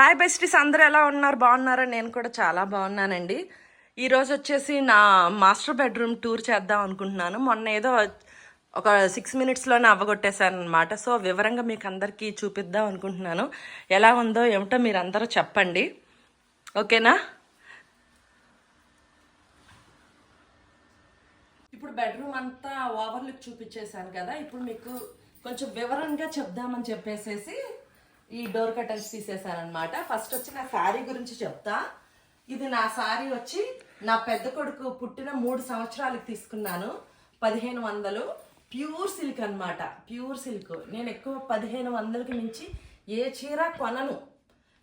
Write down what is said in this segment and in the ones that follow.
Hi besties అందరూ ఎలా ఉన్నారు? బాగున్నారా? నేను కూడా చాలా బాగున్నానండి. ఈరోజు వచ్చేసి నా మాస్టర్ బెడ్రూమ్ టూర్ చేద్దాం అనుకుంటున్నాను. మొన్న ఏదో ఒక సిక్స్ మినిట్స్లోనే అవ్వగొట్టేశాను అనమాట సో వివరంగా మీకు అందరికీ చూపిద్దాం అనుకుంటున్నాను. ఎలా ఉందో ఏమిటో మీరు అందరూ చెప్పండి. ఓకేనా? ఇప్పుడు బెడ్రూమ్ అంతా ఓవర్లుక్ చూపించేశాను కదా. ఇప్పుడు మీకు కొంచెం వివరంగా చెప్దామని చెప్పేసేసి ఈ డోర్ కటన్స్ తీసేసారనమాట ఫస్ట్ వచ్చి నా శారీ గురించి చెప్తా. ఇది నా శారీ వచ్చి నా పెద్ద కొడుకు పుట్టిన మూడు సంవత్సరాలకు తీసుకున్నాను. పదిహేను వందలు. ప్యూర్ సిల్క్ అన్నమాట. ప్యూర్ సిల్క్ నేను ఎక్కువ పదిహేను వందలకి మించి ఏ చీర కొనను.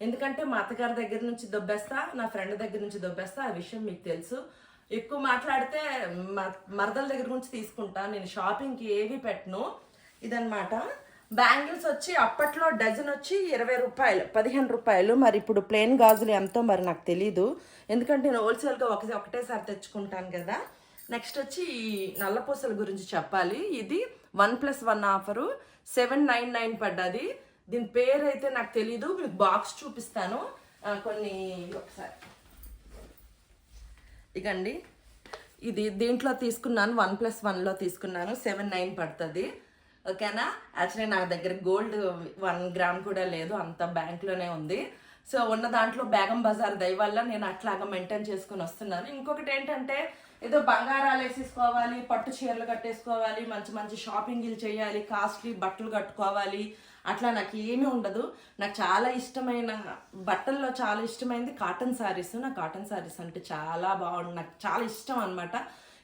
ఎందుకంటే మా అత్తగారి దగ్గర నుంచి దొబ్బేస్తా నా ఫ్రెండ్ దగ్గర నుంచి దొబ్బేస్తా ఆ విషయం మీకు తెలుసు. ఎక్కువ మాట్లాడితే మ- మరదల దగ్గర నుంచి తీసుకుంటా. నేను షాపింగ్కి ఏవి పెట్టను. ఇదనమాట బ్యాంగిల్స్ వచ్చి అప్పట్లో డజన్ వచ్చి ఇరవై రూపాయలు పదిహేను రూపాయలు. మరి ఇప్పుడు ప్లెయిన్ గాజులు ఎంతో మరి నాకు తెలీదు. ఎందుకంటే నేను హోల్సేల్గా ఒక ఒకటేసారి తెచ్చుకుంటాను కదా. నెక్స్ట్ వచ్చి ఈ నల్లపూసల గురించి చెప్పాలి. ఇది one plus one offer. Seven nine nine పడ్డది. దీని పేరు అయితే నాకు తెలీదు. మీకు బాక్స్ చూపిస్తాను. కొన్ని ఒకసారి. ఇకండి ఇది దీంట్లో తీసుకున్నాను. వన్ ప్లస్ వన్లో తీసుకున్నాను. సెవెన్ నైన్ పడుతుంది. ఓకేనా? యాక్చువల్లీ నా దగ్గర గోల్డ్ వన్ గ్రామ్ కూడా లేదు అంత బ్యాంక్లోనే ఉంది. సో ఉన్న దాంట్లో బేగం బజార్ దయ వల్ల నేను అట్లాగా మెయింటైన్ చేసుకుని వస్తున్నాను. ఇంకొకటి ఏంటంటే ఏదో బంగారాలు వేసేసుకోవాలి పట్టు చీరలు కట్టేసుకోవాలి మంచి మంచి షాపింగ్లు చేయాలి కాస్ట్లీ బట్టలు కట్టుకోవాలి. అట్లా నాకు ఏమీ ఉండదు. నాకు చాలా ఇష్టమైన బట్టల్లో చాలా ఇష్టమైనది కాటన్ శారీస్ నా కాటన్ శారీస్ అంటే చాలా బాగుంది నాకు చాలా ఇష్టం అనమాట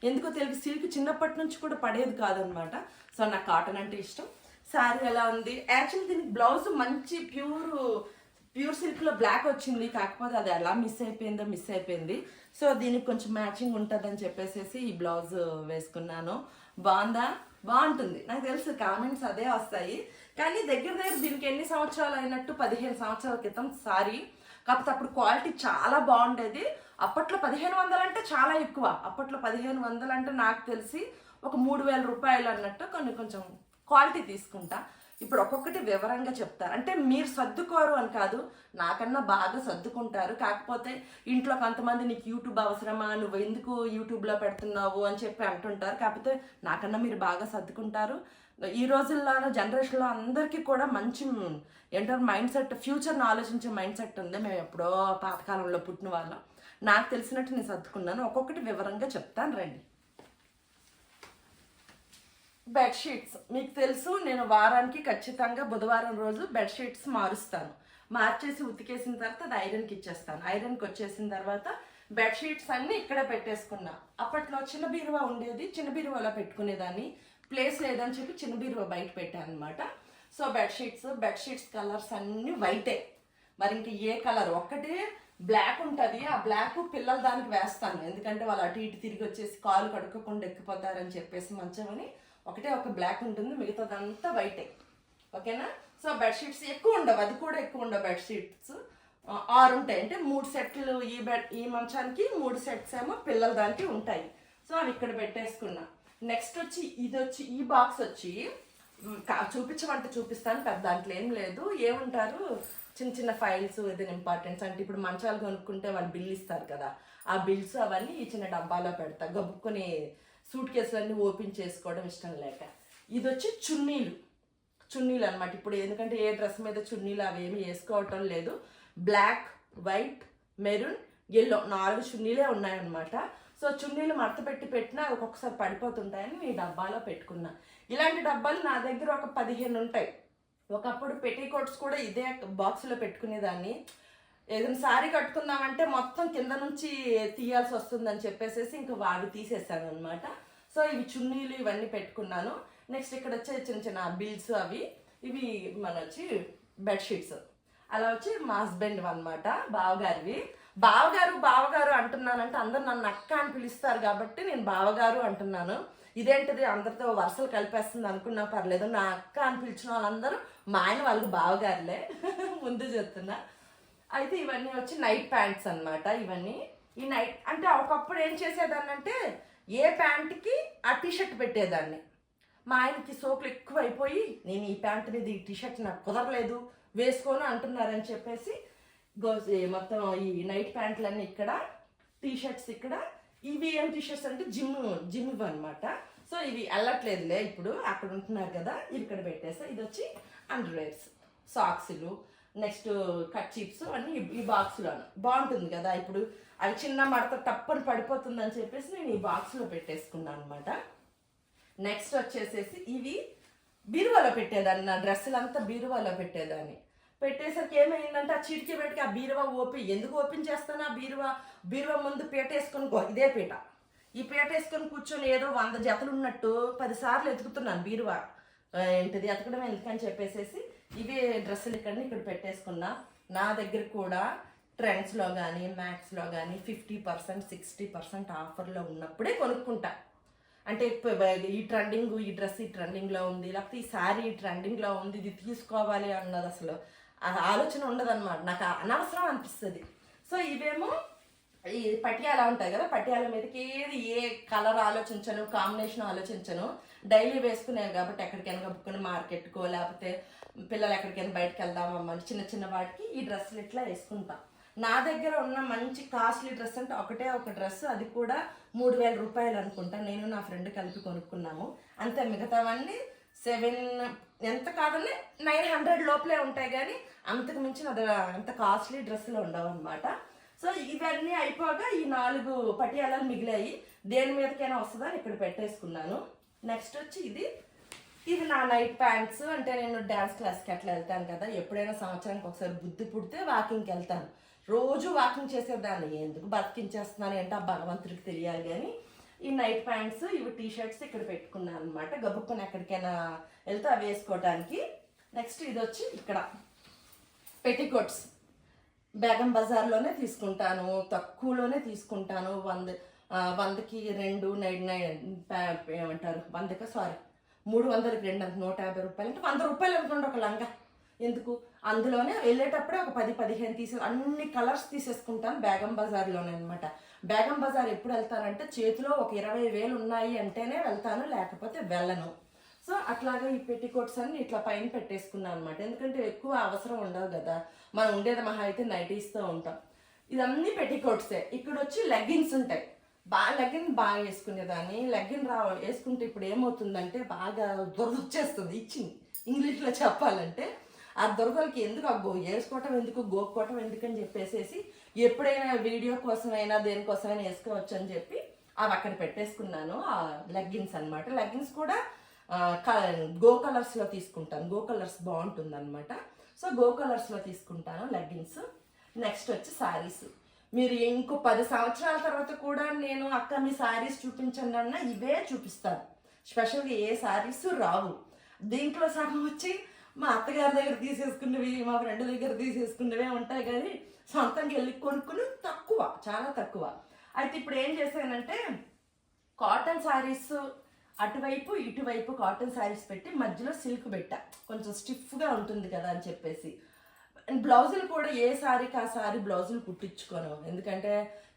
ఎందుకో తెలియదు సిల్క్ చిన్నప్పటి నుంచి కూడా పడేది కాదనమాట. సో నాకు కాటన్ అంటే ఇష్టం. శారీ ఎలా ఉంది? యాక్చువల్లీ దీనికి బ్లౌజ్ మంచి ప్యూర్ ప్యూర్ సిల్క్లో బ్లాక్ వచ్చింది. కాకపోతే అది ఎలా మిస్ అయిపోయిందో మిస్ అయిపోయింది. సో దీనికి కొంచెం మ్యాచింగ్ ఉంటుందని చెప్పేసి ఈ బ్లౌజ్ వేసుకున్నాను. బాగుందా? బాగుంటుంది. నాకు తెలుసు కామెంట్స్ అదే వస్తాయి. కానీ దగ్గర దగ్గర దీనికి ఎన్ని సంవత్సరాలు అయినట్టు పదిహేను సంవత్సరాల క్రితం సారీ కాకపోతే అప్పుడు క్వాలిటీ చాలా బాగుండేది. అప్పట్లో పదిహేను వందలు అంటే చాలా ఎక్కువ. అప్పట్లో పదిహేను వందలు అంటే నాకు తెలిసి ఒక మూడు వేల రూపాయలు అన్నట్టు కొన్ని కొంచెం క్వాలిటీ తీసుకుంటా. ఇప్పుడు ఒక్కొక్కటి వివరంగా చెప్తారు. అంటే మీరు సర్దుకోరు అని కాదు నాకన్నా బాగా సర్దుకుంటారు. కాకపోతే ఇంట్లో కొంతమంది నీకు యూట్యూబ్ అవసరమా నువ్వు ఎందుకు యూట్యూబ్లో పెడుతున్నావు అని చెప్పి అంటుంటారు. కాకపోతే నాకన్నా మీరు బాగా సర్దుకుంటారు. ఈ రోజుల్లో జనరేషన్లో అందరికీ కూడా మంచి ఏంటంటే మైండ్ సెట్ ఫ్యూచర్ని ఆలోచించే మైండ్ సెట్ ఉంది. మేము ఎప్పుడో పాతకాలంలో పుట్టిన వాళ్ళం. నాకు తెలిసినట్టు నేను సర్దుకున్నాను. ఒక్కొక్కటి వివరంగా చెప్తాను రండి. బెడ్షీట్స్. మీకు తెలుసు నేను వారానికి ఖచ్చితంగా బుధవారం రోజు బెడ్షీట్స్ మారుస్తాను. మార్చేసి ఉతికేసిన తర్వాత అది ఐరన్కి ఇచ్చేస్తాను. ఐరన్కి వచ్చేసిన తర్వాత బెడ్షీట్స్ అన్నీ ఇక్కడే పెట్టేసుకున్నా. అప్పట్లో చిన్న బీరువా ఉండేది. చిన్న బీరువాలో పెట్టుకునేదాన్ని. ప్లేస్ లేదని చెప్పి చిన్న బీరువా బయట పెట్టాను అనమాట సో బెడ్షీట్స్ బెడ్షీట్స్ కలర్స్ అన్నీ వైటే. మరి ఇంక ఏ కలర్? ఒక్కటే బ్లాక్ ఉంటుంది. ఆ బ్లాక్ పిల్లలు దానికి వేస్తాను. ఎందుకంటే వాళ్ళు అటు ఇటు తిరిగి వచ్చేసి కాలు కడుక్కోకుండా ఎక్కిపోతారని చెప్పేసి మంచమని ఒకటే ఒక బ్లాక్ ఉంటుంది. మిగతాదంతా వైటే. ఓకేనా? సో బెడ్షీట్స్ ఎక్కువ ఉండవు. అది కూడా ఎక్కువ ఉండవు బెడ్షీట్స్. ఆరు ఉంటాయి. అంటే మూడు సెట్లు ఈ బెడ్ ఈ మంచానికి మూడు సెట్స్ ఏమో పిల్లల దానికి ఉంటాయి. సో అవి ఇక్కడ పెట్టేసుకున్నా. నెక్స్ట్ వచ్చి ఇది వచ్చి ఈ బాక్స్ వచ్చి చూపించమంటే చూపిస్తాను. పెద్ద దాంట్లో ఏం లేదు. ఏముంటారు? చిన్న చిన్న ఫైల్స్ ఏదైనా ఇంపార్టెన్స్ అంటే ఇప్పుడు మంచాలు కొనుక్కుంటే వాళ్ళు బిల్ ఇస్తారు కదా ఆ బిల్స్ అవన్నీ ఈ చిన్న డబ్బాలో పెడతా గబుక్కుని సూట్ కేసులన్నీ ఓపెన్ చేసుకోవడం ఇష్టం లేక. ఇది వచ్చి చున్నీలు. చున్నీలు అనమాట ఇప్పుడు ఎందుకంటే ఏ డ్రెస్ మీద చున్నీలు అవి వేసుకోవటం లేదు. బ్లాక్ వైట్ మెరూన్ ఎల్లో నాలుగు చున్నీలే ఉన్నాయన్నమాట. సో చున్నీలు మడత పెట్టి పెట్టినా అవి ఒక్కొక్కసారి పడిపోతుంటాయని ఈ డబ్బాలో పెట్టుకున్నా. ఇలాంటి డబ్బాలు నా దగ్గర ఒక పదిహేను ఉంటాయి. ఒకప్పుడు పెట్టికోట్స్ కూడా ఇదే బాక్స్లో పెట్టుకునేదాన్ని. ఏదైనా సారీ కట్టుకుందామంటే మొత్తం కింద నుంచి తీయాల్సి వస్తుందని చెప్పేసి ఇంకా అవి తీసేసాను అనమాట సో ఇవి చున్నీలు ఇవన్నీ పెట్టుకున్నాను. నెక్స్ట్ ఇక్కడ వచ్చే చిన్న చిన్న బిల్స్ అవి ఇవి మన వచ్చి బెడ్షీట్స్. అలా వచ్చి మా హస్బెండ్ అనమాట బావగారివి. బావగారు బావగారు అంటున్నానంటే అందరు నన్ను అక్క అని పిలుస్తారు కాబట్టి నేను బావగారు అంటున్నాను. ఇదేంటిది అందరితో వరుసలు కలిపేస్తుంది అనుకున్నా పర్లేదు నా అక్క అని పిలిచిన వాళ్ళందరూ మా ఆయన వాళ్ళకి బావగారులే. ముందు చెప్తున్నా. అయితే ఇవన్నీ వచ్చి నైట్ ప్యాంట్స్ అన్నమాట. ఇవన్నీ ఈ నైట్ అంటే ఒకప్పుడు ఏం చేసేదాన్ని అంటే ఏ ప్యాంట్కి ఆ టీషర్ట్ పెట్టేదాన్ని. మా ఆయనకి సోకులు ఎక్కువ అయిపోయి నేను ఈ ప్యాంట్ మీద ఈ టీషర్ట్ నాకు కుదరలేదు వేసుకోను అంటున్నారని చెప్పేసి గోస్ ఈ మొత్తం ఈ నైట్ ప్యాంట్లన్నీ ఇక్కడ టీషర్ట్స్ ఇక్కడ ఇవి ఏం టీషర్ట్స్ అంటే జిమ్ జిమ్ అనమాట సో ఇవి వెళ్ళట్లేదులే ఇప్పుడు అక్కడ ఉంటున్నారు కదా ఇక్కడ పెట్టేసా. ఇది వచ్చి అండర్వేర్స్ సాక్స్లు నెక్స్ట్ కట్ చిప్స్ అన్ని ఈ- బాక్స్లో బాగుంటుంది కదా ఇప్పుడు అవి చిన్న మడత టప్పని పడిపోతుందని చెప్పేసి నేను ఈ బాక్స్లో పెట్టేసుకున్నాను అనమాట నెక్స్ట్ వచ్చేసేసి ఇవి బీరువాలో పెట్టేదాన్ని నా డ్రెస్సులు అంతా బీరువాలో పెట్టేదాన్ని. పెట్టేసరికి ఏమైందంటే ఆ చిటికి పెట్టి ఆ బీరువా ఓపెన్ ఎందుకు ఓపెన్ చేస్తాను ఆ బీరువా? బీరువా ముందు పీటేసుకొని ఇదే పీట. ఈ పీట వేసుకొని కూర్చొని ఏదో వంద జతలు ఉన్నట్టు పదిసార్లు ఎతుకుతున్నాను బీరువా. ఏంటిది? ఎతకడం ఎందుకని చెప్పేసేసి ఇవి డ్రెస్సులు ఇక్కడ ఇక్కడ పెట్టేసుకున్నా. నా దగ్గర కూడా ట్రెండ్స్లో కానీ మ్యాక్స్లో కానీ ఫిఫ్టీ పర్సెంట్ సిక్స్టీ పర్సెంట్ ఆఫర్లో ఉన్నప్పుడే కొనుక్కుంటా. అంటే ఈ ట్రెండింగ్ ఈ డ్రెస్ ఈ ట్రెండింగ్లో ఉంది లేకపోతే ఈ శారీ ఈ ట్రెండింగ్లో ఉంది ఇది తీసుకోవాలి అన్నది అసలు ఆ ఆలోచన ఉండదన్నమాట. నాకు అనవసరం అనిపిస్తుంది. సో ఇవేమో ఈ పటియాల ఉంటాయి కదా పటియాల మీదకి ఏది ఏ కలర్ ఆలోచించను కాంబినేషన్ ఆలోచించను. డైలీ వేసుకునేవి కాబట్టి ఎక్కడికైనా కప్పుకుని మార్కెట్కో లేకపోతే పిల్లలు ఎక్కడికైనా బయటకు వెళ్దామమ్మ చిన్న చిన్న వాటికి ఈ డ్రెస్సులు ఇట్లా వేసుకుంటాం. నా దగ్గర ఉన్న మంచి కాస్ట్లీ డ్రెస్ అంటే ఒకటే ఒక డ్రెస్ అది కూడా మూడు వేల రూపాయలు అనుకుంటా. నేను నా ఫ్రెండ్ కలిపి కొనుక్కున్నాము. అంతే మిగతావన్నీ సెవెన్ ఎంత కాదని నైన్ హండ్రెడ్ లోపలే ఉంటాయి కానీ అంతకు మించిన అది అంత కాస్ట్లీ డ్రెస్సులు ఉండవు అనమాట సో ఇవన్నీ అయిపోగా ఈ నాలుగు పటియాలాలు మిగిలాయి. దేని మీదకైనా వస్తుందని ఇక్కడ పెట్టేసుకున్నాను. నెక్స్ట్ వచ్చి ఇది. ఇది నా నైట్ ప్యాంట్స్ అంటే నేను డ్యాన్స్ క్లాస్కి అట్లా వెళ్తాను కదా. ఎప్పుడైనా సంవత్సరానికి ఒకసారి బుద్ధి పుడితే వాకింగ్కి వెళ్తాను. రోజు వాకింగ్ చేసేదాన్ని. ఎందుకు బతికించేస్తున్నాను ఏంటో ఆ భగవంతుడికి తెలియాలి కానీ ఈ నైట్ ప్యాంట్స్ ఇవి టీ షర్ట్స్ ఇక్కడ పెట్టుకున్నాను అనమాట గబుక్కుని ఎక్కడికైనా వెళ్తే అవి వేసుకోవడానికి నెక్స్ట్ ఇది వచ్చి ఇక్కడ. పెట్టికోట్స్ బేగం బజార్లోనే తీసుకుంటాను తక్కువలోనే తీసుకుంటాను. వంద వందకి రెండు నైన్ నైన్ ఏమంటారు? వందకి సారీ మూడు వందలకి రెండు అంటే నూట యాభై రూపాయలు. అంటే వంద రూపాయలు అనుకోండి ఒక లంగా. ఎందుకు? అందులోనే వెళ్ళేటప్పుడే ఒక పది పదిహేను తీసే అన్ని కలర్స్ తీసేసుకుంటాను బేగం బజార్లోనే అనమాట బేగం బజార్ ఎప్పుడు వెళ్తానంటే చేతిలో ఒక ఇరవై వేలు ఉన్నాయి అంటేనే వెళ్తాను లేకపోతే వెళ్ళను. సో అట్లాగా ఈ పెట్టికోట్స్ అన్ని ఇట్లా పైన పెట్టేసుకున్నాను అనమాట ఎందుకంటే ఎక్కువ అవసరం ఉండదు కదా. మనం ఉండేది మహా అయితే నైటీస్తో ఉంటాం. ఇదన్నీ పెట్టికోట్సే ఇక్కడ వచ్చి లెగ్గిన్స్ ఉంటాయి. బాగా లెగ్గిన్ బాగా వేసుకునేదాన్ని. లెగ్గిన్ రా వేసుకుంటే ఇప్పుడు ఏమవుతుందంటే బాగా దురద వచ్చేస్తుంది. ఇచ్చింది. ఇంగ్లీష్లో చెప్పాలంటే ఆ దురదలకి ఎందుకు ఆ గో వేసుకోవటం ఎందుకు గోక్కోవటం ఎందుకని చెప్పేసేసి ఎప్పుడైనా వీడియో కోసమైనా దేనికోసమైనా వేసుకోవచ్చు అని చెప్పి అవి అక్కడ పెట్టేసుకున్నాను. ఆ లెగ్గిన్స్ అన్నమాట. లెగ్గిన్స్ కూడా గో కలర్స్లో తీసుకుంటాను. గో కలర్స్ బాగుంటుంది అనమాట సో గో కలర్స్లో తీసుకుంటాను లెగ్గిన్స్ నెక్స్ట్ వచ్చి శారీస్. మీరు ఇంకో పది సంవత్సరాల తర్వాత కూడా నేను అక్క మీ శారీస్ చూపించండి అన్న ఇవే చూపిస్తాను. స్పెషల్గా ఏ శారీస్ రావు. దీంట్లో సగం వచ్చి మా అత్తగారి దగ్గర తీసేసుకున్నవి మా ఫ్రెండ్ దగ్గర తీసేసుకున్నవే ఉంటాయి కానీ సొంతంగా వెళ్ళి కొనుక్కుని తక్కువ చాలా తక్కువ. అయితే ఇప్పుడు ఏం చేశానంటే కాటన్ శారీస్ అటువైపు ఇటువైపు కాటన్ శారీస్ పెట్టి మధ్యలో సిల్క్ పెట్టా కొంచెం స్టిఫ్గా ఉంటుంది కదా అని చెప్పేసి. బ్లౌజులు కూడా ఏ శారీకి ఆ శారీ బ్లౌజులు కుట్టించుకోను. ఎందుకంటే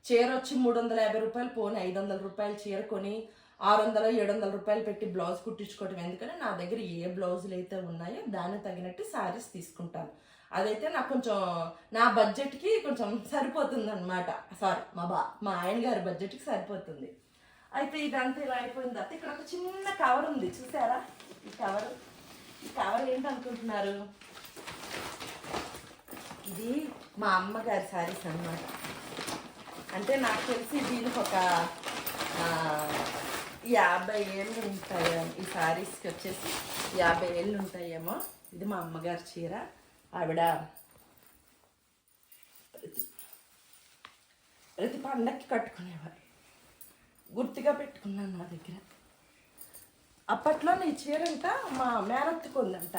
చీర వచ్చి మూడు వందల యాభై రూపాయలు పోనీ ఐదు వందల రూపాయలు చీర కొని ఆరు వందల ఏడు వందల రూపాయలు పెట్టి బ్లౌజ్ కుట్టించుకోవటం. ఎందుకంటే నా దగ్గర ఏ బ్లౌజులు అయితే ఉన్నాయో దానికి తగినట్టు శారీస్ తీసుకుంటాను. అదైతే నాకు కొంచెం నా బడ్జెట్కి కొంచెం సరిపోతుంది అనమాట సారీ మా బా మా ఆయన గారి బడ్జెట్కి సరిపోతుంది. అయితే ఇదంతా ఇలా అయిపోయిన తర్వాత ఇక్కడ ఒక చిన్న కవర్ ఉంది. చూసారా? ఈ కవర్ ఈ కవర్ ఏంటనుకుంటున్నారు? ఇది మా అమ్మగారి శారీస్ అన్నమాట. అంటే నాకు తెలిసి దీనికి ఒక యాభై ఏళ్ళు ఉంటాయి ఈ శారీస్కి వచ్చేసి యాభై ఏళ్ళు ఉంటాయేమో. ఇది మా అమ్మగారి చీర. ఆవిడ ప్రతి ప్రతి పండక్కి కట్టుకునేవారు. గుర్తుగా పెట్టుకున్నాను నా దగ్గర. అప్పట్లో ఈ చీర అంట మా మేనత్తుకు ఉందంట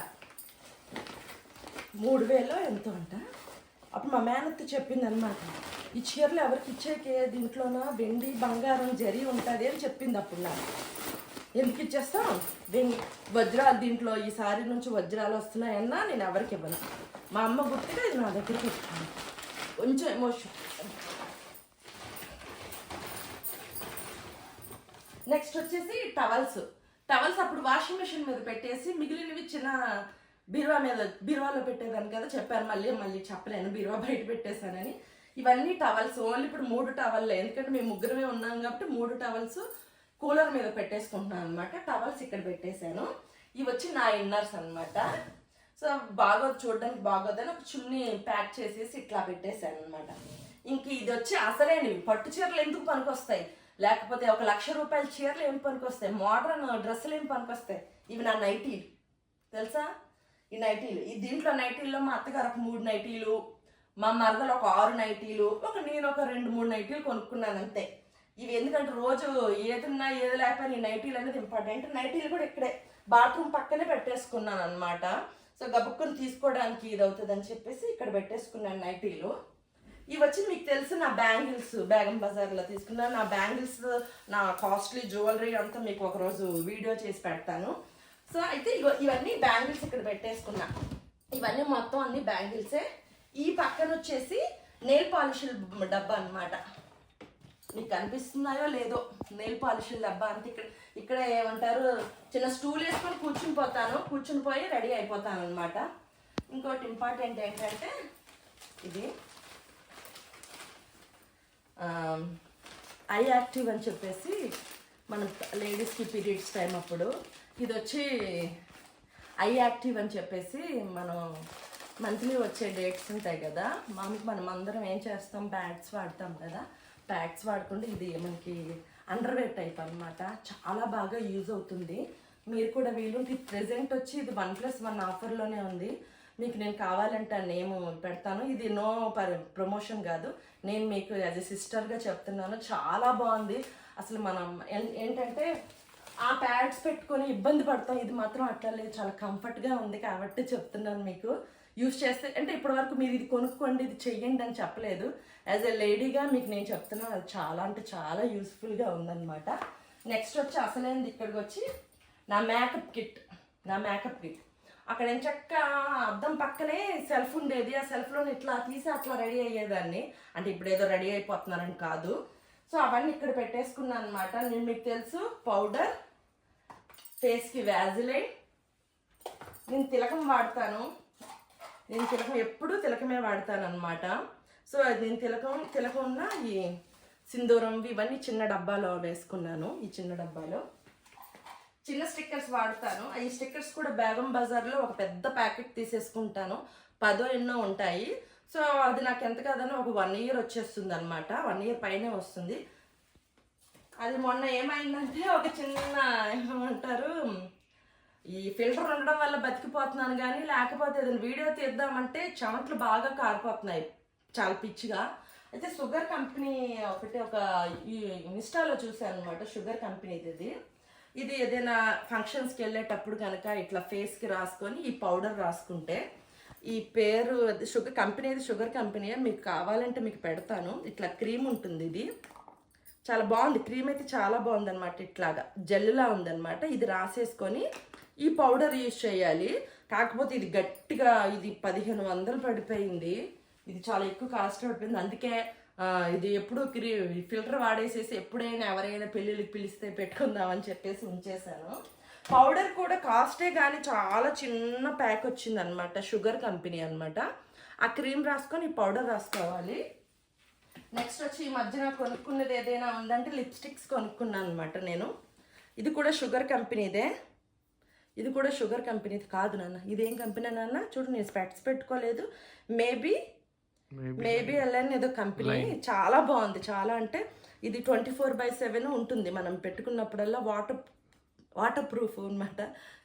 మూడు వేలో ఎంతో అంట. అప్పుడు మా మేనత్తు చెప్పిందనమాట ఈ చీరలు ఎవరికి ఇచ్చేకే? దీంట్లోనా వెండి బంగారం జరి ఉంటుంది అని చెప్పింది అప్పుడు నాకు. ఎందుకు ఇచ్చేస్తాం వెండి వజ్రాలు దీంట్లో ఈ సారీ నుంచి వజ్రాలు వస్తున్నాయన్నా నేను ఎవరికి ఇవ్వను. మా అమ్మ గుర్తుగా ఇది నా దగ్గరికి వచ్చాను కొంచెం ఎమోషన్ నెక్స్ట్ వచ్చేసి టవల్స్ టవల్స్ అప్పుడు వాషింగ్ మెషిన్ మీద పెట్టేసి మిగిలినవి చిన్న బీరువా మీద బీరువాలో పెట్టేదాన్ని కదా చెప్పాను మళ్ళీ మళ్ళీ చెప్పలేను. బీరువా బయట పెట్టేశానని. ఇవన్నీ టవల్స్ ఓన్లీ ఇప్పుడు మూడు టవల్ ఎందుకంటే మేము ముగ్గురమే ఉన్నాం కాబట్టి మూడు టవల్స్ కూలర్ మీద పెట్టేసుకుంటున్నాను అనమాట టవల్స్ ఇక్కడ పెట్టేశాను. ఇవి వచ్చి నా ఇన్నర్స్ అన్నమాట. సో బాగోదు చూడడానికి బాగోదని ఒక చున్నీ ప్యాక్ చేసేసి ఇట్లా పెట్టేశాను అనమాట ఇంక ఇది వచ్చి అసలేనివి. పట్టు చీరలు ఎందుకు పనికొస్తాయి? లేకపోతే ఒక లక్ష రూపాయల చీరలు ఏం పనికొస్తాయి? మోడర్న్ డ్రెస్సులు ఏం పనికొస్తాయి? ఇవి నా నైటీలు. తెలుసా? ఈ నైటీలు. ఈ దీంట్లో నైటీల్లో మా అత్తగారు ఒక మూడు నైటీలు మా మరదలు ఒక ఆరు నైటీలు ఒక నేను ఒక రెండు మూడు నైటీలు కొనుక్కున్నాను అంతే. ఇవి ఎందుకంటే రోజు ఏదున్నా ఏది లేకపోయినా ఈ నైటీలు అనేది ఇంపార్టెంట్. నైటీలు కూడా ఇక్కడే బాత్రూమ్ పక్కనే పెట్టేసుకున్నాను అనమాట సో గబుక్కుని తీసుకోవడానికి ఇది అవుతుంది అని చెప్పేసి ఇక్కడ పెట్టేసుకున్నాను నైటీలు. ఇవి వచ్చి మీకు తెలుసు నా బ్యాంగిల్స్ బేగం బజార్లో తీసుకున్న నా బ్యాంగిల్స్ నా కాస్ట్లీ జ్యువెలరీ అంతా మీకు ఒకరోజు వీడియో చేసి పెడతాను. సో అయితే ఇగో ఇవన్నీ బ్యాంగిల్స్ ఇక్కడ పెట్టేసుకున్నా. ఇవన్నీ మొత్తం అన్ని బ్యాంగిల్సే. ఈ పక్కన వచ్చేసి నెయిల్ పాలిష్ డబ్బా అన్నమాట. మీకు కనిపిస్తున్నాయో లేదో నెయిల్ పాలిష్ డబ్బా అంతే ఇక్కడ ఇక్కడ ఏమంటారు చిన్న స్టూల్ వేసుకొని కూర్చుని పోతాను. కూర్చుని పోయి రెడీ అయిపోతాను అనమాట ఇంకోటి ఇంపార్టెంట్ ఏంటంటే ఇది. ఐ యాక్టివ్ అని చెప్పేసి మనం లేడీస్కి పీరియడ్స్ టైం అప్పుడు ఇది వచ్చి ఐ యాక్టివ్ అని చెప్పేసి మనం మంత్లీ వచ్చే డేట్స్ ఉంటాయి కదా మనకి మనం అందరం ఏం చేస్తాం? ప్యాడ్స్ వాడతాం కదా. ప్యాడ్స్ వాడుకుంటే ఇది మనకి అండర్వేర్ టైప్ అన్నమాట. చాలా బాగా యూజ్ అవుతుంది. మీరు కూడా వీలుంటే ప్రెజెంట్ వచ్చి ఇది వన్ ప్లస్ వన్ ఆఫర్లోనే ఉంది. మీకు నేను కావాలంటే ఆ నేమ్ పెడతాను. ఇది నో పర్ ప్రమోషన్ కాదు. నేను మీకు యాజ్ ఎ సిస్టర్గా చెప్తున్నాను. చాలా బాగుంది. అసలు మనం ఏంటంటే ఆ ప్యాడ్స్ పెట్టుకొని ఇబ్బంది పడతాం. ఇది మాత్రం అట్లా లేదు. చాలా కంఫర్ట్గా ఉంది కాబట్టి చెప్తున్నాను మీకు. యూస్ చేస్తే అంటే ఇప్పటివరకు మీరు ఇది కొనుక్కోండి ఇది చెయ్యండి అని చెప్పలేదు. యాజ్ ఎ లేడీగా మీకు నేను చెప్తున్నాను. అది చాలా అంటే చాలా యూస్ఫుల్గా ఉందన్నమాట. నెక్స్ట్ వచ్చి అసలేంది? ఇక్కడికి వచ్చి నా మేకప్ కిట్ నా మేకప్ కిట్ అక్కడ చక్క అద్దం పక్కనే సెల్ఫ్ ఉండేది. ఆ సెల్ఫ్లో ఇట్లా తీసి అట్లా రెడీ అయ్యేదాన్ని. అంటే ఇప్పుడు ఏదో రెడీ అయిపోతున్నారని కాదు. సో అవన్నీ ఇక్కడ పెట్టేసుకున్నాను అనమాట నేను మీకు తెలుసు పౌడర్ ఫేస్కి వ్యాజిలైన్ నేను తిలకం వాడతాను. నేను తిలకం ఎప్పుడూ తిలకమే వాడతాను అనమాట సో అది నేను తిలకం తిలకం ఉన్న ఈ సింధూరం ఇవన్నీ చిన్న డబ్బాలో వేసుకున్నాను. ఈ చిన్న డబ్బాలో. చిన్న స్టిక్కర్స్ వాడతాను. ఈ స్టిక్కర్స్ కూడా బేగం బజార్లో ఒక పెద్ద ప్యాకెట్ తీసేసుకుంటాను. పదో ఎన్నో ఉంటాయి. సో అది నాకు ఎంత కాదని ఒక వన్ ఇయర్ వచ్చేస్తుంది అనమాట వన్ ఇయర్ పైనే వస్తుంది. అది మొన్న ఏమైందంటే ఒక చిన్న ఏమంటారు ఈ ఫిల్టర్ ఉండడం వల్ల బతికిపోతున్నాను కానీ లేకపోతే ఏదైనా వీడియో తీద్దామంటే చెమట్లు బాగా కారిపోతున్నాయి. చాలా పిచ్చిగా. అయితే షుగర్ కంపెనీ ఒకటి ఒక ఈ ఇన్స్టాలో చూశాను అనమాట షుగర్ కంపెనీది ఇది. ఇది ఏదైనా ఫంక్షన్స్కి వెళ్ళేటప్పుడు కనుక ఇట్లా ఫేస్కి రాసుకొని ఈ పౌడర్ రాసుకుంటే ఈ పేరు అది షుగర్ కంపెనీ ఇది షుగర్ కంపెనీ మీకు కావాలంటే మీకు పెడతాను. ఇట్లా క్రీమ్ ఉంటుంది ఇది. చాలా బాగుంది. క్రీమ్ అయితే చాలా బాగుందనమాట ఇట్లాగా. జెల్లులా ఉందన్నమాట. ఇది రాసేసుకొని ఈ పౌడర్ యూజ్ చేయాలి. కాకపోతే ఇది గట్టిగా ఇది పదిహేను వందలు పడిపోయింది. ఇది చాలా ఎక్కువ కాస్ట్ పడిపోయింది. అందుకే ఇది ఎప్పుడు క్రీ ఫిల్టర్ వాడేసేసి ఎప్పుడైనా ఎవరైనా పెళ్ళిళ్ళకి పిలిస్తే పెట్టుకుందామని చెప్పేసి ఉంచేశాను. పౌడర్ కూడా కాస్టే కానీ చాలా చిన్న ప్యాక్ వచ్చింది అనమాట షుగర్ కంపెనీ అనమాట ఆ క్రీమ్ రాసుకొని ఈ పౌడర్ రాసుకోవాలి. నెక్స్ట్ వచ్చి ఈ మధ్యన కొనుక్కున్నది ఏదైనా ఉందంటే లిప్స్టిక్స్ కొనుక్కున్నాను అనమాట నేను. ఇది కూడా షుగర్ కంపెనీదే. ఇది కూడా షుగర్ కంపెనీది కాదు నాన్న. ఇదేం కంపెనీ నాన్న? చూడు నేను స్పెట్స్ పెట్టుకోలేదు. మేబీ మేబీ ఎల్ఎన్ ఏదో కంపెనీ చాలా బాగుంది. చాలా అంటే ఇది ట్వంటీ ఫోర్ బై సెవెన్ ఉంటుంది. మనం పెట్టుకున్నప్పుడల్లా వాటర్ వాటర్ ప్రూఫ్ అనమాట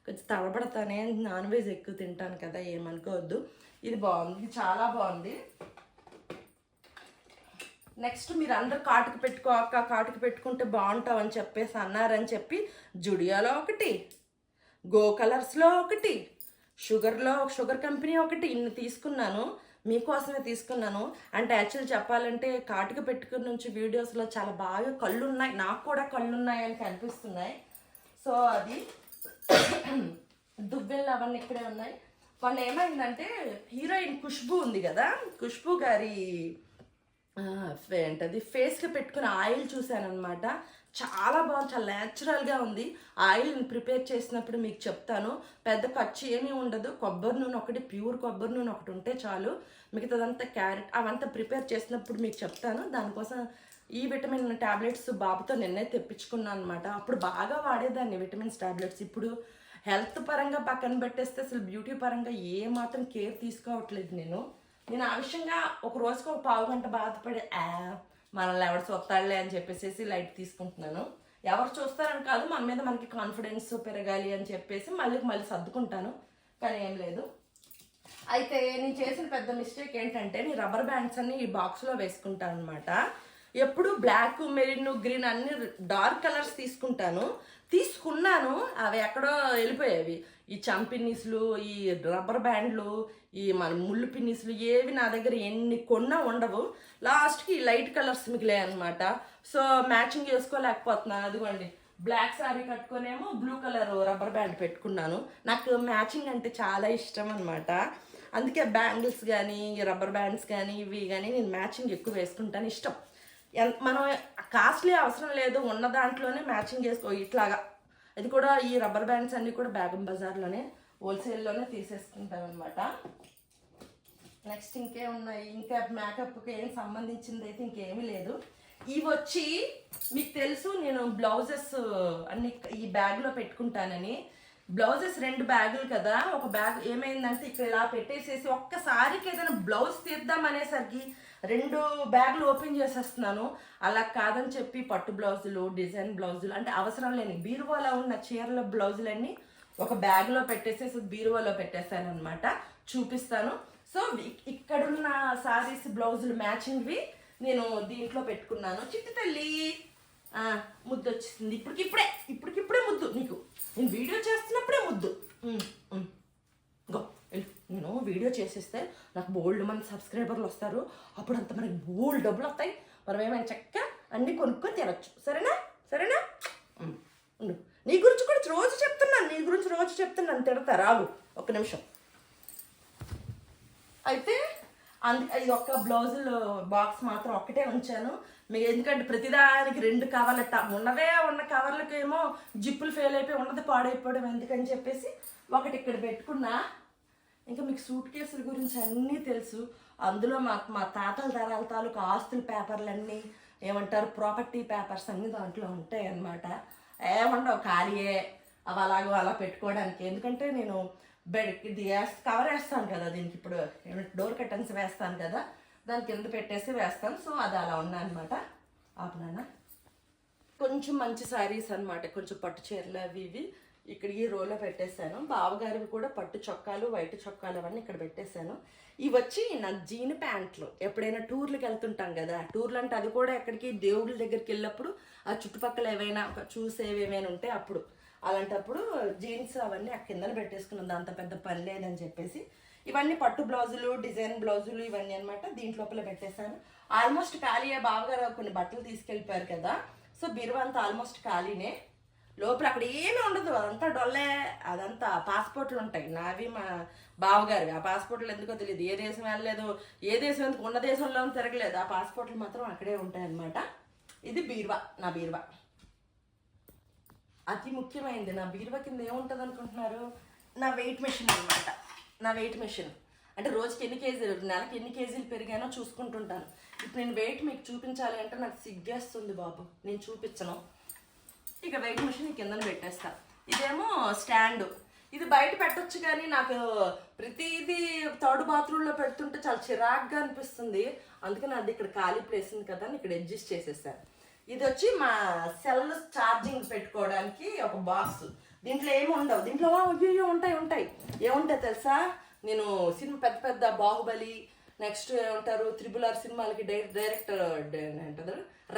కొంచెం తడబడతానే నాన్ వెజ్ ఎక్కువ తింటాను కదా ఏమనుకోవద్దు. ఇది బాగుంది. ఇది చాలా బాగుంది. నెక్స్ట్ మీరు అందరు కాటుకు పెట్టుకో అక్క కాటుకు పెట్టుకుంటే బాగుంటావు అని చెప్పేసి అన్నారని చెప్పి జుడియాలో ఒకటి గో కలర్స్లో ఒకటి షుగర్లో షుగర్ కంపెనీ ఒకటి ఇన్ని తీసుకున్నాను. మీకోసమే తీసుకున్నాను. అంటే యాక్చువల్ చెప్పాలంటే కాటుక పెట్టుకుని నుంచి వీడియోస్లో చాలా బాగా కళ్ళు ఉన్నాయి నాకు కూడా కళ్ళున్నాయని కనిపిస్తున్నాయి. సో అది దువ్వెళ్ళు అవన్నీ ఇక్కడే ఉన్నాయి. వాళ్ళు ఏమైందంటే హీరోయిన్ ఖుష్బు ఉంది కదా? ఖుష్బు గారి ఏంటది? ఫేస్కి పెట్టుకున్న ఆయిల్ చూశాను అనమాట చాలా బాగుంది చాలా న్యాచురల్గా ఉంది. ఆయిల్ని ప్రిపేర్ చేసినప్పుడు మీకు చెప్తాను. పెద్ద ఖర్చు ఏమీ ఉండదు. కొబ్బరి నూనె ఒకటి ప్యూర్ కొబ్బరి నూనె ఒకటి ఉంటే చాలు. మిగతాదంతా క్యారెట్ అవంతా ప్రిపేర్ చేసినప్పుడు మీకు చెప్తాను. దానికోసం ఈ విటమిన్ టాబ్లెట్స్ బాబుతో నిన్నే తెప్పించుకున్నాను అనమాట అప్పుడు బాగా వాడేదాన్ని విటమిన్స్ ట్యాబ్లెట్స్ ఇప్పుడు హెల్త్ పరంగా పక్కన పెట్టేస్తే అసలు బ్యూటీ పరంగా ఏ మాత్రం కేర్ తీసుకోవట్లేదు నేను. నేను ఆ విషయంగా ఒక రోజుకి ఒక పావు గంట బాధపడే యాప్ మనల్ని ఎవరు చూస్తాడులే అని చెప్పేసి లైట్ తీసుకుంటున్నాను. ఎవరు చూస్తారని కాదు మన మీద మనకి కాన్ఫిడెన్స్ పెరగాలి అని చెప్పేసి మళ్ళీ మళ్ళీ సర్దుకుంటాను. కానీ ఏం లేదు. అయితే నేను చేసిన పెద్ద మిస్టేక్ ఏంటంటే నేను రబ్బర్ బ్యాండ్స్ అన్ని ఈ బాక్స్లో వేసుకుంటాను అనమాట ఎప్పుడు బ్లాక్ మెరిన్ గ్రీన్ అన్ని డార్క్ కలర్స్ తీసుకుంటాను. తీసుకున్నాను అవి ఎక్కడో వెళ్ళిపోయేవి. ఈ చంపిన్నీసులు ఈ రబ్బర్ బ్యాండ్లు ఈ మన ముళ్ళు పిన్నీసులు ఏవి నా దగ్గర ఎన్ని కొన్నా ఉండవు. లాస్ట్కి లైట్ కలర్స్ మిగిలాయి అనమాట సో మ్యాచింగ్ చేసుకోలేకపోతున్నాను అదిగోండి బ్లాక్ శారీ కట్టుకునేమో బ్లూ కలర్ రబ్బర్ బ్యాండ్ పెట్టుకున్నాను. నాకు మ్యాచింగ్ అంటే చాలా ఇష్టం అనమాట అందుకే బ్యాంగిల్స్ కానీ రబ్బర్ బ్యాండ్స్ కానీ ఇవి కానీ నేను మ్యాచింగ్ ఎక్కువ వేసుకుంటాను. ఇష్టం. మనం కాస్ట్లీ అవసరం లేదు ఉన్న దాంట్లోనే మ్యాచింగ్ చేసుకో ఇట్లాగా. అది కూడా ఈ రబ్బర్ బ్యాండ్స్ అన్నీ కూడా బేగం బజార్లోనే హోల్సేల్లోనే తీసేసుకుంటాం అనమాట నెక్స్ట్ ఇంకే ఉన్నాయి ఇంకా మేకప్కి ఏం సంబంధించింది అయితే ఇంకేమీ లేదు. ఇవి వచ్చి మీకు తెలుసు నేను బ్లౌజెస్ అన్ని ఈ బ్యాగ్లో పెట్టుకుంటానని. బ్లౌజెస్ రెండు బ్యాగులు కదా ఒక బ్యాగ్ ఏమైందంటే ఇక్కడ ఇలా పెట్టేసేసి ఒక్కసారికి ఏదైనా బ్లౌజ్ తీద్దాం అనేసరికి రెండు బ్యాగులు ఓపెన్ చేసేస్తున్నాను. అలా కాదని చెప్పి పట్టు బ్లౌజులు డిజైన్ బ్లౌజులు అంటే అవసరం లేని బీరువాలో ఉన్న చీరల బ్లౌజులన్నీ ఒక బ్యాగ్లో పెట్టేసేసి బీరువాలో పెట్టేశాను అనమాట చూపిస్తాను. సో ఇక్కడున్న సారీస్ బ్లౌజులు మ్యాచింగ్వి నేను దీంట్లో పెట్టుకున్నాను. చిట్టి తల్లి! ముద్దు వచ్చేసింది ఇప్పటికిప్పుడే ఇప్పటికిప్పుడే ముద్దు నీకు. నేను వీడియో చేస్తున్నప్పుడే ముద్దు ఉమ్, ఉమ్. గో వెళ్ళు. నేను వీడియో చేసేస్తే నాకు బోల్డ్ మంది సబ్స్క్రైబర్లు వస్తారు. అప్పుడు అంత మనకి బోల్డ్ డబ్బులు వస్తాయి. మనం ఏమైనా చక్క అన్నీ కొనుక్కొని తినొచ్చు. సరేనా? సరేనా? ఉండు. నీ గురించి కూడా రోజు చెప్తున్నాను. నీ గురించి రోజు చెప్తున్నాను. తిడతా. రావు. ఒక్క నిమిషం. అయితే అందు ఇది ఒక్క బ్లౌజులు బాక్స్ మాత్రం ఒక్కటే ఉంచాను. మీకు ఎందుకంటే ప్రతిదానికి రెండు కవర్లు ఉన్నవే ఉన్న కవర్లకేమో జిప్పులు ఫెయిల్ అయిపోయి ఉన్నది పాడైపోవడం ఎందుకని చెప్పేసి ఒకటి ఇక్కడ పెట్టుకున్నా. ఇంకా మీకు సూట్ కేసుల గురించి అన్నీ తెలుసు. అందులో మాకు మా తాతల తరాల తాలూకు ఆస్తుల పేపర్లన్నీ ఏమంటారు ప్రాపర్టీ పేపర్స్ అన్నీ దాంట్లో ఉంటాయి అన్నమాట ఏమండవు ఖాళీయే. అవి అలాగో అలా పెట్టుకోవడానికి. ఎందుకంటే నేను బెడ్ ఇది కవర్ వేస్తాను కదా దీనికి ఇప్పుడు. డోర్ కర్టన్స్ వేస్తాను కదా. దాని కింద పెట్టేసి వేస్తాను. సో అది అలా ఉన్నా అనమాట ఆపనానా కొంచెం మంచి శారీస్ అన్నమాట. కొంచెం పట్టు చీరలు అవి ఇవి. ఇక్కడ ఈ రోలో పెట్టేశాను. బావగారివి కూడా పట్టు చొక్కాలు వైట్ చొక్కాలు అవన్నీ ఇక్కడ పెట్టేశాను. ఇవి వచ్చి నా జీన్ ప్యాంట్లు. ఎప్పుడైనా టూర్లకు వెళ్తుంటాం కదా టూర్లు అంటే అది కూడా ఎక్కడికి దేవుళ్ళ దగ్గరికి వెళ్ళినప్పుడు ఆ చుట్టుపక్కల ఏవైనా చూసేవి ఏమైనా ఉంటే అప్పుడు. అలాంటప్పుడు జీన్స్ అవన్నీ ఆ కిందన పెట్టేసుకున్నాం. అంత పెద్ద పని లేదని చెప్పేసి. ఇవన్నీ పట్టు బ్లౌజులు డిజైన్ బ్లౌజులు ఇవన్నీ అనమాట దీంట్లోపల పెట్టేశాను. ఆల్మోస్ట్ ఖాళీ బావగారు కొన్ని బట్టలు తీసుకెళ్ళిపోయారు కదా. సో బీరువా అంతా ఆల్మోస్ట్ ఖాళీనే. లోపల అక్కడ ఏమీ ఉండదు అదంతా డొల్లే అదంతా పాస్పోర్ట్లు ఉంటాయి. నావి మా బావగారివి. ఆ పాస్పోర్ట్లు ఎందుకో తెలియదు ఏ దేశం వెళ్ళలేదు ఏ దేశం ఎందుకు ఉన్న దేశంలో తిరగలేదు. ఆ పాస్పోర్ట్లు మాత్రం అక్కడే ఉంటాయి అన్నమాట ఇది బీరువా నా బీరువా. అతి ముఖ్యమైనది. నా బీరువా కింద ఏముంటుంది అనుకుంటున్నారు నా వెయిట్ మెషిన్ అనమాట నా వెయిట్ మెషిన్. అంటే రోజుకి ఎన్ని కేజీలు నెలకి ఎన్ని కేజీలు పెరిగానో చూసుకుంటుంటాను. ఇప్పుడు నేను వెయిట్ మీకు చూపించాలి అంటే నాకు సిగ్గేస్తుంది బాబు. నేను చూపించను. ఇక వెయిట్ మిషన్ ఈ కిందన పెట్టేస్తా. ఇదేమో స్టాండ్ ఇది బయట పెట్టొచ్చు కానీ నాకు ప్రతిదీ థర్డ్ బాత్రూంలో పెడుతుంటే చాలా చిరాగ్గా అనిపిస్తుంది. అందుకని అది ఇక్కడ ఖాళీ ప్లేస్ ఉంది కదా అని ఇక్కడ అడ్జస్ట్ చేసేసాను ఇది వచ్చి మా సెల్ ఛార్జింగ్ పెట్టుకోవడానికి ఒక బాక్స్ దీంట్లో ఏమి ఉండవు. దీంట్లో అయ్యో ఉంటాయి ఉంటాయి. ఏముంటాయి తెలుసా? నేను సినిమా పెద్ద పెద్ద బాహుబలి నెక్స్ట్ ఏమంటారు? త్రిబుల్ ఆర్ సినిమాలకి డైరెక్టర్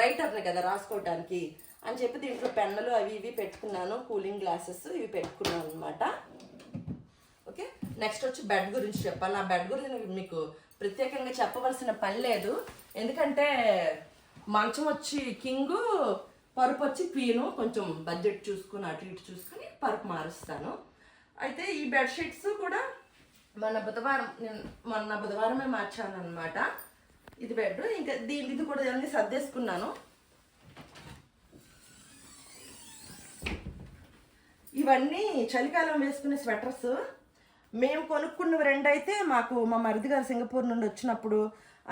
రైటర్ని కదా రాసుకోవడానికి అని చెప్పి దీంట్లో పెన్నులు అవి ఇవి పెట్టుకున్నాను కూలింగ్ గ్లాసెస్ ఇవి పెట్టుకున్నాను అనమాట ఓకే? నెక్స్ట్ వచ్చి బెడ్ గురించి చెప్పాలి. ఆ బెడ్ గురించి మీకు ప్రత్యేకంగా చెప్పవలసిన పని లేదు. ఎందుకంటే మంచం వచ్చి కింగ్ పరుపు వచ్చి క్వీను. కొంచెం బడ్జెట్ చూసుకుని అటు ఇటు చూసుకుని పరుపు మారుస్తాను. అయితే ఈ బెడ్షీట్స్ కూడా మొన్న బుధవారం నేను మొన్న బుధవారమే మార్చాను అనమాట ఇది బెడ్ ఇంకా దీని ఇది కూడా అన్ని సర్దేసుకున్నాను. ఇవన్నీ చలికాలం వేసుకునే స్వెటర్స్. మేము కొనుక్కున్నవి రెండు అయితే మాకు మా మరిది గారు సింగపూర్ నుండి వచ్చినప్పుడు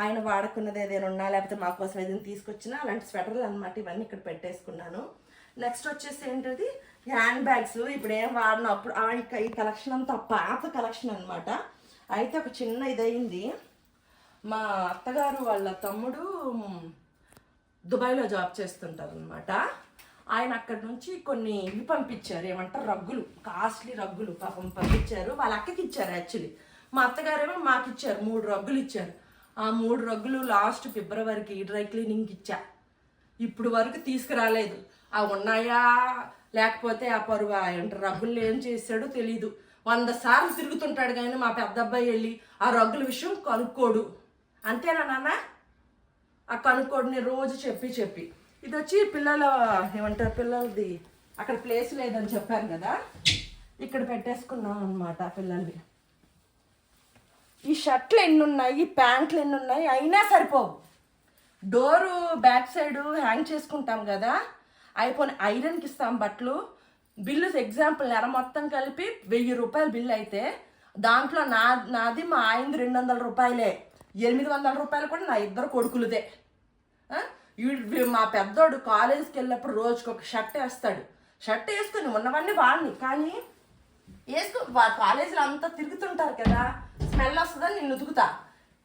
ఆయన వాడుకున్నది ఏదైనా ఉన్నా లేకపోతే మా కోసం ఏదైనా తీసుకొచ్చినా అలాంటి స్వెటర్లు అనమాట ఇవన్నీ ఇక్కడ పెట్టేసుకున్నాను. నెక్స్ట్ వచ్చేసి ఏంటది? హ్యాండ్ బ్యాగ్స్ ఇప్పుడు ఏం వాడిన? అప్పుడు ఆ ఈ కలెక్షన్ అంతా పాత కలెక్షన్ అనమాట అయితే ఒక చిన్న ఇదయింది. మా అత్తగారు వాళ్ళ తమ్ముడు దుబాయ్లో జాబ్ చేస్తుంటారు అనమాట ఆయన అక్కడి నుంచి కొన్ని ఇవి పంపించారు. ఏమంటారు? రగ్గులు. కాస్ట్లీ రగ్గులు పాపం పంపించారు. వాళ్ళ అక్కకి ఇచ్చారు యాక్చువల్లీ. మా అత్తగారేమో మాకు ఇచ్చారు. మూడు రగ్గులు ఇచ్చారు. ఆ మూడు రగ్గులు లాస్ట్ ఫిబ్రవరికి డ్రై క్లీనింగ్కి ఇచ్చా. ఇప్పుడు వరకు తీసుకురాలేదు. ఆ ఉన్నాయా? లేకపోతే ఆ పరువు అంటే రగ్గులు ఏం చేశాడో తెలీదు. వంద సార్లు తిరుగుతుంటాడు కానీ మా పెద్ద అబ్బాయి వెళ్ళి ఆ రగ్గుల విషయం కనుక్కోడు. అంతేనా నాన్న? ఆ కనుక్కోడిని రోజు చెప్పి చెప్పి. ఇది వచ్చి పిల్లల ఏమంటారు పిల్లలది అక్కడ ప్లేస్ లేదని చెప్పాను కదా. ఇక్కడ పెట్టేసుకున్నాం అనమాట పిల్లలవి ఈ షర్ట్లు ఎన్ని ఉన్నాయి ప్యాంట్లు ఎన్ని ఉన్నాయి అయినా సరిపోవు. డోరు బ్యాక్ సైడ్ హ్యాంగ్ చేసుకుంటాం కదా. అయిపోయిన ఐరన్కి ఇస్తాం బట్టలు. బిల్లు ఎగ్జాంపుల్ నెల మొత్తం కలిపి వెయ్యి రూపాయల బిల్లు అయితే దాంట్లో నా నాది మా ఆయనది రెండు వందల రూపాయలే. ఎనిమిది వందల రూపాయలు కూడా నా ఇద్దరు కొడుకులదే. మా పెద్దోడు కాలేజీకి వెళ్ళినప్పుడు రోజుకి ఒక షర్ట్ వేస్తాడు. షర్ట్ వేసుకుని ఉన్నవన్నీ వాడిని. కానీ వేసుకో కాలేజీలో అంతా తిరుగుతుంటారు కదా స్మెల్ వస్తుందని నేను ఉతుకుతా.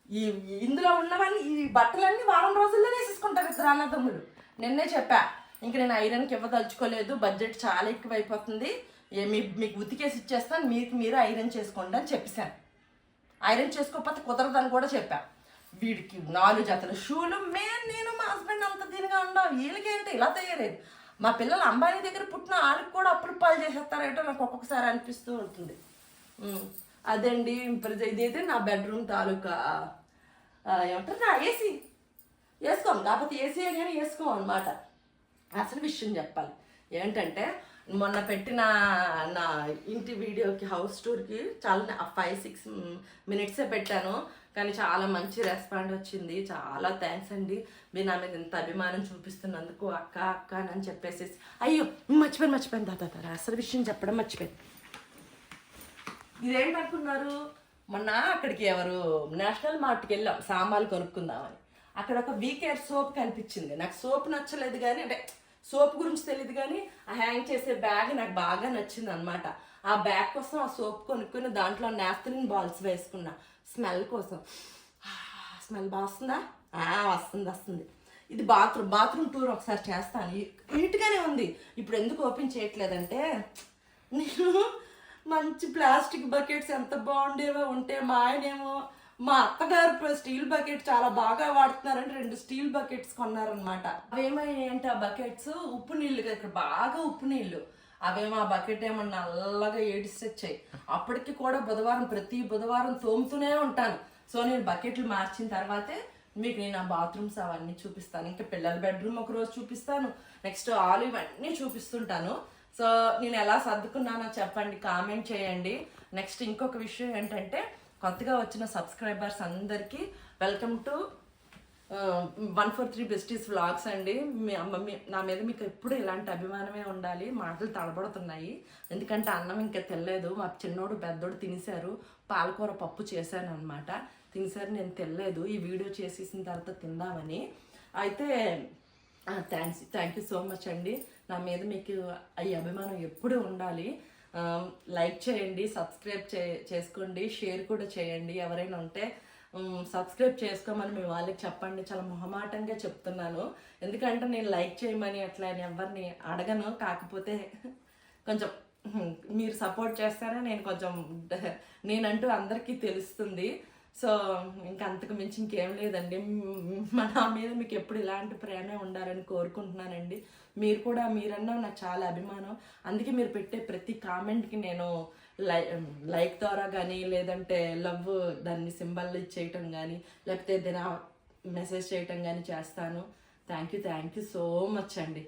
ఈ ఇందులో ఉన్నవన్నీ ఈ బట్టలన్నీ వారం రోజుల్లో వేసేసుకుంటారు ఇద్దరు అన్నదమ్ములు. నిన్నే చెప్పా ఇంక నేను ఐరన్కి ఇవ్వదలుచుకోలేదు బడ్జెట్ చాలా ఎక్కువైపోతుంది. ఏ మీ మీకు ఉతికేసి ఇచ్చేస్తాను మీకు మీరు ఐరన్ చేసుకోండి అని చెప్పేశాను. ఐరన్ చేసుకోకపోతే కుదరదని కూడా చెప్పా. వీడికి నాలుగు జతల షూలు. మే నేను మా హస్బెండ్ అంత దీనిగా ఉండవు వీళ్ళకేంటి ఇలా తయారయ్యారు మా పిల్లలు అంబానీ దగ్గర పుట్టిన వాళ్ళకి కూడా అప్పుడు పాలు చేసేస్తారేటో నాకు ఒక్కొక్కసారి అనిపిస్తూ ఉంటుంది. ఉమ్, అదండి ఇప్పుడు ఇదైతే నా బెడ్రూమ్ తాలూకా ఏమంటారు? నా ఏసీ వేసుకోం. కాకపోతే ఏసీ కానీ వేసుకోం అనమాట అసలు విషయం చెప్పాలి. ఏంటంటే మొన్న పెట్టిన నా ఇంటి వీడియోకి హౌస్ టూర్కి చాలా ఫైవ్ సిక్స్ మినిట్సే పెట్టాను. కానీ చాలా మంచి రెస్పాండ్ వచ్చింది. చాలా థ్యాంక్స్ అండి. మీరు నా మీద ఇంత అభిమానం చూపిస్తున్నందుకు అక్క అక్క అని చెప్పేసి. అయ్యో మర్చిపోయాను మర్చిపోయాను. దాదా దాదా అసలు విషయం చెప్పడం మర్చిపోయాను. ఇదేంటనుకున్నారు మొన్న అక్కడికి ఎవరు నేషనల్ మార్ట్కి వెళ్ళాం సామాన్లు కొనుక్కుందామని. అక్కడ ఒక వీకేర్ సోప్ కనిపించింది. నాకు సోప్ నచ్చలేదు కానీ అంటే సోప్ గురించి తెలియదు కానీ ఆ హ్యాంగ్ చేసే బ్యాగ్ నాకు బాగా నచ్చింది అనమాట ఆ బ్యాగ్ కోసం ఆ సోప్ కొనుక్కుని దాంట్లో నాఫ్తలిన్ బాల్స్ వేసుకున్నా. స్మెల్ కోసం. స్మెల్ బాగా వస్తుందా? వస్తుంది వస్తుంది. ఇది బాత్రూమ్ బాత్రూమ్ టూర్ ఒకసారి చేస్తాను. నీట్గానే ఉంది. ఇప్పుడు ఎందుకు ఓపెన్ చేయట్లేదంటే నేను మంచి ప్లాస్టిక్ బకెట్స్ ఎంత బాగుండేవో ఉంటే మా ఆయనేమో మా అత్తగారు స్టీల్ బకెట్ చాలా బాగా వాడుతున్నారని రెండు స్టీల్ బకెట్స్ కొన్నారనమాట అవేమయ్యాయంటే ఆ బకెట్స్ ఉప్పు నీళ్ళు ఇక్కడ బాగా ఉప్పు నీళ్ళు. అవేమో ఆ బకెట్ ఏమో నల్లగా ఏడిసొచ్చాయి అప్పటికి కూడా బుధవారం ప్రతి బుధవారం తోముతూనే ఉంటాను. సో నేను బకెట్లు మార్చిన తర్వాతే మీకు నేను ఆ బాత్రూమ్స్ అవన్నీ చూపిస్తాను. ఇంకా పిల్లల బెడ్రూమ్ ఒక రోజు చూపిస్తాను. నెక్స్ట్ ఆల్ ఇవన్నీ చూపిస్తుంటాను. సో నేను ఎలా సర్దుకున్నానో చెప్పండి కామెంట్ చేయండి. నెక్స్ట్ ఇంకొక విషయం ఏంటంటే కొత్తగా వచ్చిన సబ్స్క్రైబర్స్ అందరికీ welcome to one four three besties vlogs అండి. మీ అమ్మ మీ నా మీద మీకు ఎప్పుడు ఇలాంటి అభిమానమే ఉండాలి. మాటలు తడబడుతున్నాయి. ఎందుకంటే అన్నం ఇంకా తెల్లేదు మా చిన్నోడు పెద్దోడు తినేశారు. పాలకూర పప్పు చేశాను అనమాట తినేసారు నేను తెల్లేదు ఈ వీడియో చేసేసిన తర్వాత తిందామని. అయితే thanks thank you so much అండి. నా మీద మీకు ఈ అభిమానం ఎప్పుడూ ఉండాలి. లైక్ చేయండి సబ్స్క్రైబ్ చే చేసుకోండి. షేర్ కూడా చేయండి. ఎవరైనా ఉంటే సబ్స్క్రైబ్ చేసుకోమని మీ వాళ్ళకి చెప్పండి. చాలా మొహమాటంగా చెప్తున్నాను. ఎందుకంటే నేను లైక్ చేయమని అట్లా అని ఎవరిని అడగను. కాకపోతే కొంచెం మీరు సపోర్ట్ చేస్తేనే నేను కొంచెం నేనంటూ అందరికీ తెలుస్తుంది. సో ఇంకా అంతకు మించి ఇంకేం లేదండి. నా మీద మీకు ఎప్పుడు ఇలాంటి ప్రేమే ఉండాలని కోరుకుంటున్నానండి. మీరు కూడా మీరన్నా నాకు చాలా అభిమానం. అందుకే మీరు పెట్టే ప్రతి కామెంట్కి నేను లైక్ ద్వారా కానీ లేదంటే లవ్ దాన్ని సింబల్ ఇచ్చేయటం కానీ లేకపోతే ఏదైనా మెసేజ్ చేయటం కానీ చేస్తాను. Thank you thank you so much అండి.